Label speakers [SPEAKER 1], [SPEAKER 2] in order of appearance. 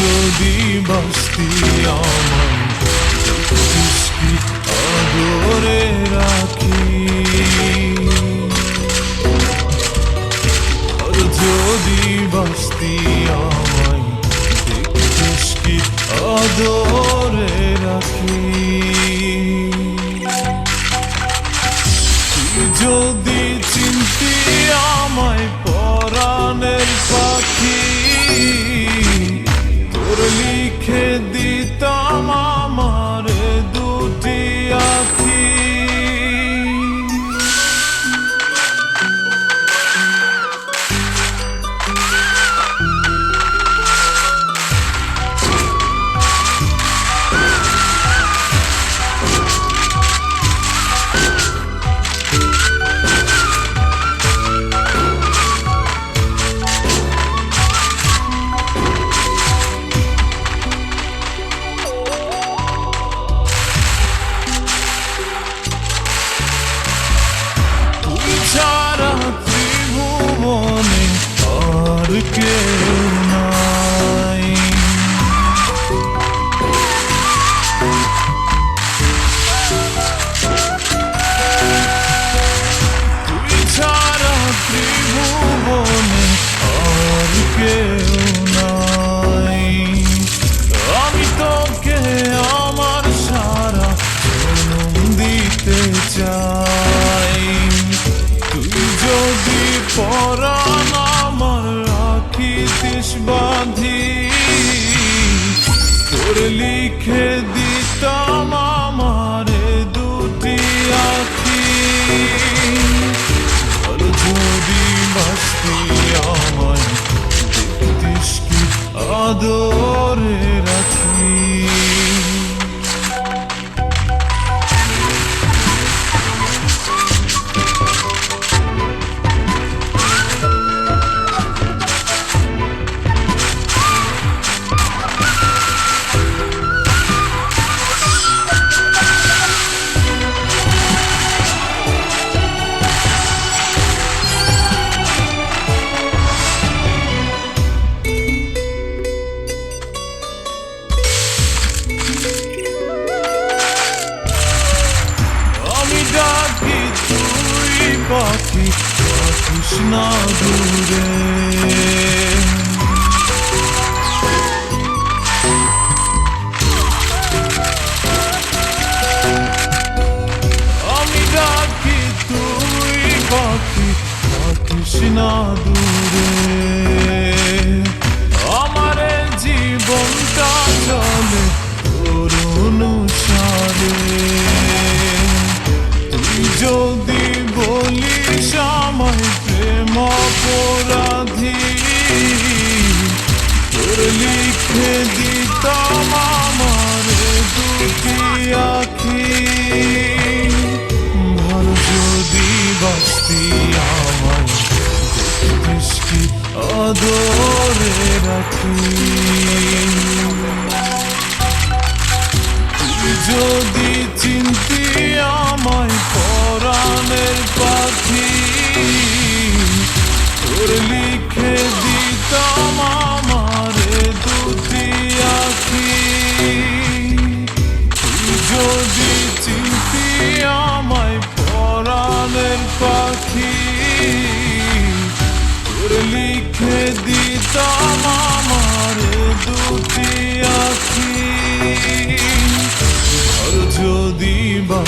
[SPEAKER 1] যদি বাঁচতি আমার দৃষ্টি আদরে রাখি। যদি বাঁচতি আমায় দৃষ্টি আদরে রাখি। গান্ধী তোর লিখে দিতাম যাইস না দূরে। আমি ডাকি তুই বাকি ডাকিস না দূরে। দিতাম আমার দুটি আখি। ভালো যদি বাঁচতি আমার দৃষ্টি আদরে রাখি যদি চিন্তি আমায় তোর লিখে দিতাম আমার দুটি আখি। যদি বা